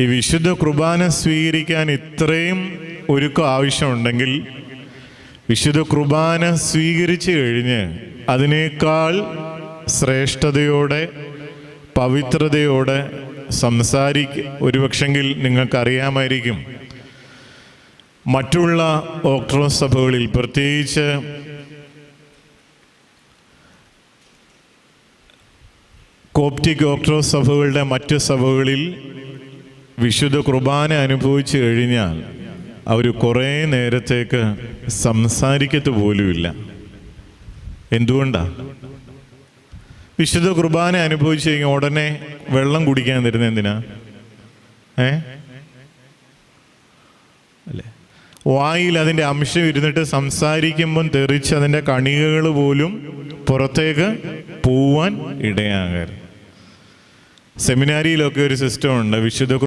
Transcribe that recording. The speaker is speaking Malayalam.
ഈ വിശുദ്ധ കുർബാന സ്വീകരിക്കാൻ ഇത്രയും ഒരുക്കം ആവശ്യമുണ്ടെങ്കിൽ വിശുദ്ധ കുർബാന സ്വീകരിച്ചു കഴിഞ്ഞ് അതിനേക്കാൾ ശ്രേഷ്ഠതയോടെ പവിത്രതയോടെ സംസാരിക്ക ഒരുപക്ഷെങ്കിൽ നിങ്ങൾക്കറിയാമായിരിക്കും. മറ്റുള്ള ഓക്ട്രോസ് സഭകളിൽ പ്രത്യേകിച്ച് കോപ്റ്റിക് ഓക്ട്രോസ് സഭകളുടെ മറ്റ് സഭകളിൽ വിശുദ്ധ കുർബാന അനുഭവിച്ചു കഴിഞ്ഞാൽ അവർ കുറേ നേരത്തേക്ക് സംസാരിക്കത്ത് പോലുമില്ല. എന്തുകൊണ്ടാ? വിശുദ്ധ കുർബാന അനുഭവിച്ചു കഴിഞ്ഞാൽ ഉടനെ വെള്ളം കുടിക്കാൻ തരുന്ന എന്തിനാ? ഏ? അല്ലേ? വായിൽ അതിന്റെ അംശം ഇരുന്നിട്ട് സംസാരിക്കുമ്പം തെറിച്ച് അതിന്റെ കണികകൾ പോലും പുറത്തേക്ക് പോവാൻ ഇടയാകരുത് സെമിനാരിയിലൊക്കെ ഒരു സിസ്റ്റം ഉണ്ട്. വിശുദ്ധ